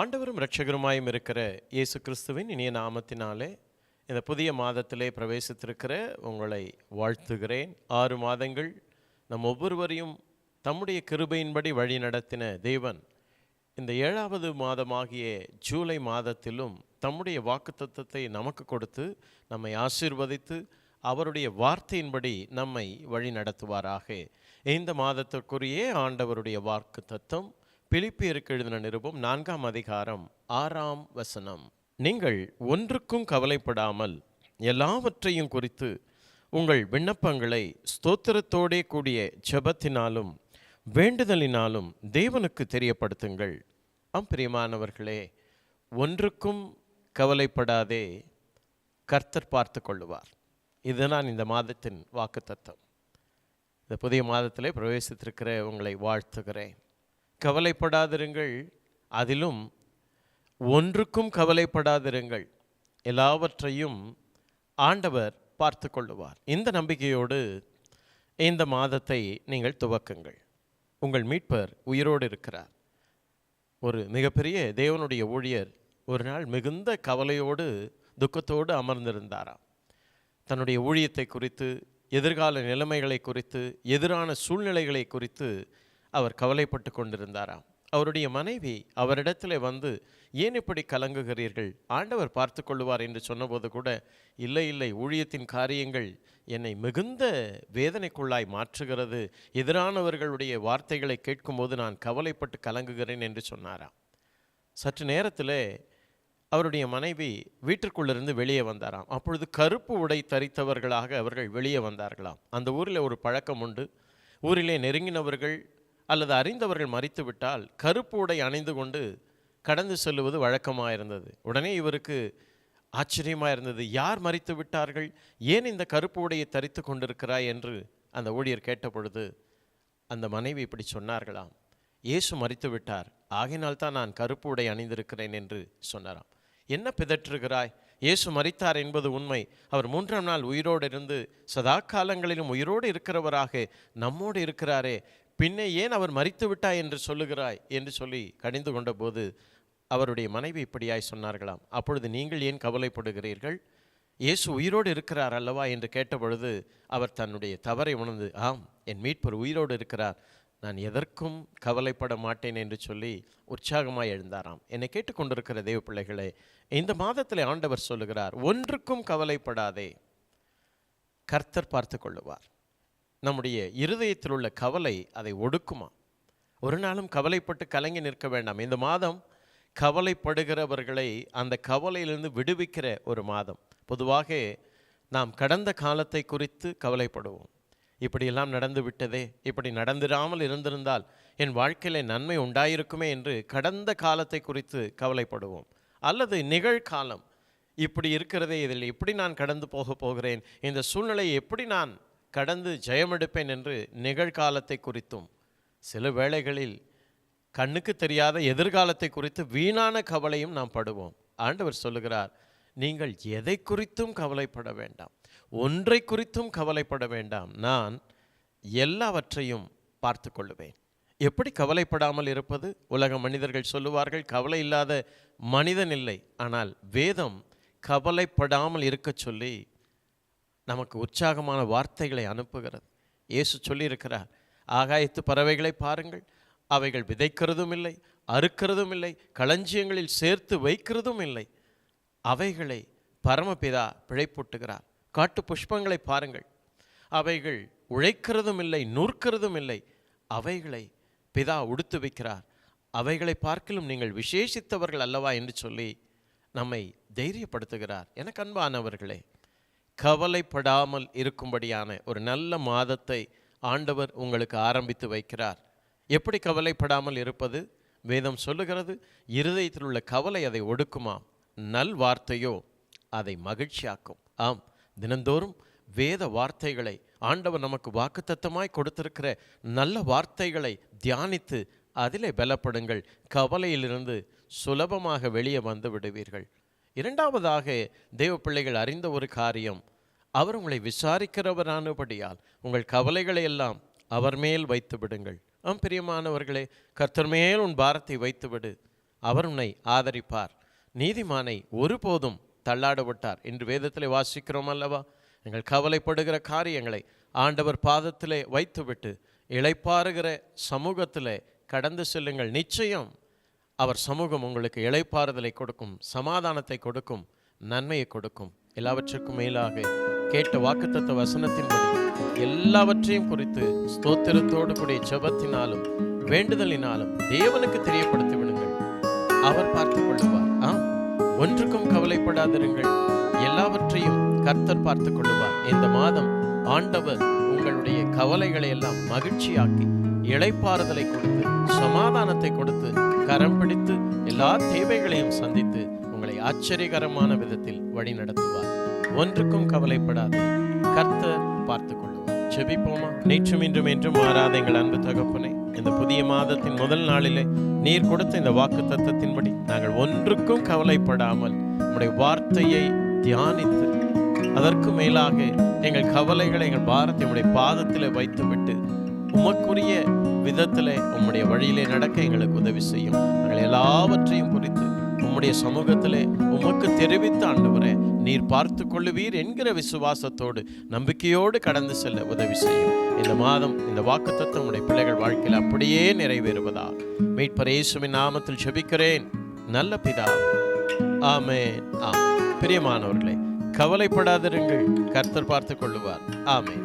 ஆண்டவரும் இரட்சகருமாயும் இருக்கிற இயேசு கிறிஸ்துவின் இனிய நாமத்தினாலே இந்த புதிய மாதத்திலே பிரவேசித்திருக்கிற உங்களை வாழ்த்துகிறேன். ஆறு மாதங்கள் நம் ஒவ்வொருவரையும் தம்முடைய கிருபையின்படி வழி நடத்தின தேவன் இந்த ஏழாவது மாதமாகிய ஜூலை மாதத்திலும் தம்முடைய வாக்குத்தத்தத்தை நமக்கு கொடுத்து நம்மை ஆசீர்வதித்து அவருடைய வார்த்தையின்படி நம்மை வழி நடத்துவாராக. இந்த மாதத்திற்குரிய ஆண்டவருடைய வாக்கு தத்துவம் பிலிப்பியருக்கு எழுதின நிருபம் நான்காம் அதிகாரம் ஆறாம் வசனம். நீங்கள் ஒன்றுக்கும் கவலைப்படாமல் எல்லாவற்றையும் குறித்து உங்கள் விண்ணப்பங்களை ஸ்தோத்திரத்தோடே கூடிய ஜபத்தினாலும் வேண்டுதலினாலும் தேவனுக்கு தெரியப்படுத்துங்கள். ஆம் பிரியமானவர்களே ஒன்றுக்கும் கவலைப்படாதே. கர்த்தர் பார்த்து கொள்ளுவார். இதுதான் இந்த மாதத்தின் வாக்குத்தத்தம். இந்த புதிய மாதத்திலே பிரவேசித்திருக்கிற உங்களை வாழ்த்துகிறேன். கவலைப்படாதிருங்கள். அதிலும் ஒன்றுக்கும் கவலைப்படாதிருங்கள். எல்லாவற்றையும் ஆண்டவர் பார்த்து கொள்ளுவார் இந்த நம்பிக்கையோடு இந்த மாதத்தை நீங்கள் துவக்குங்கள். உங்கள் மீட்பர் உயிரோடு இருக்கிறார். ஒரு மிகப்பெரிய தேவனுடைய ஊழியர் ஒரு நாள் மிகுந்த கவலையோடு துக்கத்தோடு அமர்ந்திருந்தாராம். தன்னுடைய ஊழியத்தை குறித்து எதிர்கால நிலைமைகளை குறித்து எதிரான சூழ்நிலைகளை குறித்து அவர் கவலைப்பட்டு கொண்டிருந்தாராம். அவருடைய மனைவி அவரிடத்தில் வந்து ஏன் இப்படி கலங்குகிறீர்கள்? ஆண்டவர் பார்த்து கொள்ளுவார் என்று சொன்னபோது கூட இல்லை இல்லை ஊழியத்தின் காரியங்கள் என்னை மிகுந்த வேதனைக்குள்ளாய் மாற்றுகிறது. எதிரானவர்களுடைய வார்த்தைகளை கேட்கும்போது நான் கவலைப்பட்டு கலங்குகிறேன் என்று சொன்னாராம். சற்று நேரத்திலே அவருடைய மனைவி வீட்டிற்குள்ளிருந்து வெளியே வந்தாராம். அப்பொழுது கருப்பு உடை தரித்தவர்களாக அவர்கள் வெளியே வந்தார்களாம். அந்த ஊரில் ஒரு பழக்கம் உண்டு. ஊரிலே நெருங்கினவர்கள் அல்லது அறிந்தவர்கள் மறித்து விட்டால் கருப்பு உடை அணிந்து கொண்டு கடந்து செல்லுவது வழக்கமாக இருந்தது உடனே இவருக்கு ஆச்சரியமாக இருந்தது யார் மறித்து விட்டார்கள்? ஏன் இந்த கருப்பு உடையை தரித்து கொண்டிருக்கிறாய்? என்று அந்த ஊழியர் கேட்டபொழுது அந்த மனைவி இப்படி சொன்னார்களாம். இயேசு மறித்து விட்டார். ஆகினால் தான் நான் கருப்பு உடை அணிந்திருக்கிறேன் என்று சொன்னாராம். என்ன பிதற்றுகிறாய்? இயேசு மறித்தார் என்பது உண்மை. அவர் மூன்றாம் நாள் உயிரோடு இருந்து சதா காலங்களிலும் உயிரோடு இருக்கிறவராக நம்மோடு இருக்கிறாரே. பின்னே ஏன் அவர் மறித்து விட்டாய் என்று சொல்லுகிறாய் என்று சொல்லி கடிந்து கொண்டபோது அவருடைய மனைவி இப்படியாய் சொன்னார்களாம். அப்பொழுது நீங்கள் ஏன் கவலைப்படுகிறீர்கள்? இயேசு உயிரோடு இருக்கிறார் அல்லவா? என்று கேட்டபொழுது அவர் தன்னுடைய தவறை உணர்ந்து ஆம் என் மீட்பர் உயிரோடு இருக்கிறார். நான் எதற்கும் கவலைப்பட மாட்டேன் என்று சொல்லி உற்சாகமாய் எழுந்தாராம். என்னை கேட்டுக்கொண்டிருக்கிற தேவ பிள்ளைகளே இந்த மாதத்தில் ஆண்டவர் சொல்லுகிறார் ஒன்றுக்கும் கவலைப்படாதே. கர்த்தர் பார்த்து கொள்ளுவார். நம்முடைய இருதயத்தில் உள்ள கவலை அதை ஒடுக்குமா? ஒரு நாளும் கவலைப்பட்டு கலங்கி நிற்க வேண்டாம். இந்த மாதம் கவலைப்படுகிறவர்களை அந்த கவலையிலிருந்து விடுவிக்கிற ஒரு மாதம். பொதுவாக நாம் கடந்த காலத்தை குறித்து கவலைப்படுவோம். இப்படியெல்லாம் நடந்து விட்டதே இப்படி நடந்திராமல் இருந்திருந்தால் என் வாழ்க்கையில் நன்மை உண்டாயிருக்குமே என்று கடந்த காலத்தை குறித்து கவலைப்படுவோம். அல்லது நிகழ்காலம் இப்படி இருக்கிறதே இதில் எப்படி நான் கடந்து போக போகிறேன் இந்த சூழ்நிலையை எப்படி நான் கடந்து ஜெயமெடுப்பேன் என்று நிகழ்காலத்தை குறித்தும் சில வேளைகளில் கண்ணுக்கு தெரியாத எதிர்காலத்தை குறித்து வீணான கவலையும் நாம் படுவோம். ஆண்டவர் சொல்லுகிறார் நீங்கள் எதை குறித்தும் கவலைப்பட வேண்டாம். ஒன்றை குறித்தும் கவலைப்பட வேண்டாம். நான் எல்லாவற்றையும் பார்த்து கொள்ளுவேன். எப்படி கவலைப்படாமல் இருப்பது? உலக மனிதர்கள் சொல்லுவார்கள் கவலை இல்லாத மனிதன் இல்லை. ஆனால் வேதம் கவலைப்படாமல் இருக்கச் சொல்லி நமக்கு உற்சாகமான வார்த்தைகளை அனுப்புகிறது. இயேசு சொல்லியிருக்கிறார் ஆகாயத்து பறவைகளை பாருங்கள் அவைகள் விதைக்கிறதும் இல்லை அறுக்கிறதும் இல்லை களஞ்சியங்களில் சேர்த்து வைக்கிறதும் இல்லை. அவைகளை பரமபிதா பிழைப்பூட்டுகிறார். காட்டு புஷ்பங்களை பாருங்கள் அவைகள் உழைக்கிறதும் இல்லை நூற்கிறதும் இல்லை அவைகளை பிதா உடுத்து வைக்கிறார். அவைகளை பார்க்கிலும் நீங்கள் விசேஷித்தவர்கள் அல்லவா? என்று சொல்லி நம்மை தைரியப்படுத்துகிறார். எனக்கு அன்பானவர்களே கவலைப்படாமல் இருக்கும்படியான ஒரு நல்ல மாதத்தை ஆண்டவர் உங்களுக்கு ஆரம்பித்து வைக்கிறார். எப்படி கவலைப்படாமல் இருப்பது? வேதம் சொல்லுகிறது இருதயத்தில் உள்ள கவலை அதை ஒடுக்குமாம் நல் வார்த்தையோ அதை மகிழ்ச்சியாக்கும். ஆம் தினந்தோறும் வேத வார்த்தைகளை ஆண்டவர் நமக்கு வாக்குத்தத்தமாய் கொடுத்திருக்கிற நல்ல வார்த்தைகளை தியானித்து அதிலே பலப்படுங்கள். கவலையிலிருந்து சுலபமாக வெளியே வந்து விடுவீர்கள். இரண்டாவதாக தேவ பிள்ளைகள் அறிந்த ஒரு காரியம் அவர் உங்களை விசாரிக்கிறவரானபடியால் உங்கள் கவலைகளை எல்லாம் அவர் மேல் வைத்து விடுங்கள். ஆம் பிரியமானவர்களே கர்த்தர் மேல் உன் பாரத்தை வைத்து விடு. அவர் உன்னை ஆதரிப்பார். நீதிமானை ஒருபோதும் தள்ளாட விட்டார் என்று வேதத்திலே வாசிக்கிறோம் அல்லவா? எங்கள் கவலைப்படுகிற காரியங்களை ஆண்டவர் பாதத்திலே வைத்துவிட்டு இழைப்பாருகிற சமூகத்திலே கடந்து செல்லுங்கள். நிச்சயம் அவர் சமூகம் உங்களுக்கு இளைப்பாறுதலை கொடுக்கும் சமாதானத்தை கொடுக்கும் நன்மையை கொடுக்கும். எல்லாவற்றுக்கும் மேலாக கேட்ட வாக்குத்தத்த வசனத்தின்படி எல்லாவற்றையும் குறித்து ஸ்தோத்திரத்தோடு கூடிய ஜெபத்தினாலும் வேண்டுதலினாலும் தேவனுக்கு தெரியப்படுத்தி விடுங்கள். அவர் பார்த்து கொள்ளுவார். ஆம். ஒன்றுக்கும் கவலைப்படாதிருங்கள். எல்லாவற்றையும் கர்த்தர் பார்த்து கொள்ளுவார். இந்த மாதம் ஆண்டவர் உங்களுடைய கவலைகளை எல்லாம் மகிழ்ச்சியாக்கி இளைப்பாறுதலை கொடுத்து சமாதானத்தை கொடுத்து கரம் பிடித்து எல்லா தேவைகளையும் சந்தித்து உங்களை ஆச்சரியகரமான விதத்தில் வழி நடத்துவார். ஒன்றுக்கும் கவலைப்படாது. கர்த்தர் பார்த்து கொள்ளுவார். செபிப்போமா நேற்றும் இன்றும் என்றும் மாறாத எங்கள் அன்பு தகப்பனே இந்த புதிய மாதத்தின் முதல் நாளிலே நீர் கொடுத்த இந்த வாக்கு தத்தத்தின்படி நாங்கள் ஒன்றுக்கும் கவலைப்படாமல் உங்களுடைய வார்த்தையை தியானித்து அதற்கு மேலாக எங்கள் கவலைகளை எங்கள் பாரத்தை உம்முடைய பாதத்தில் வைத்துவிட்டு உமக்குரிய விதத்தில் உம்முடைய வழியிலே நடக்க எங்களுக்கு உதவி செய்யும். நாங்கள் எல்லாவற்றையும் குறித்து உம்முடைய சமூகத்திலே உமக்கு தெரிவித்த ஆண்டவரே நீர் பார்த்து கொள்ளுவீர் என்கிற விசுவாசத்தோடு நம்பிக்கையோடு கடந்து செல்ல உதவி செய்யும். இந்த மாதம் இந்த வாக்குத்தத்தம் உடைய பிள்ளைகள் வாழ்க்கையில் அப்படியே நிறைவேறுவதா மீட்பர் இயேசுவின் நாமத்தில் ஜெபிக்கிறேன். நல்ல பிதா. ஆமே ஆ பிரியமானவர்களே கவலைப்படாதிருங்கள். கர்த்தர் பார்த்து கொள்ளுவார். ஆமே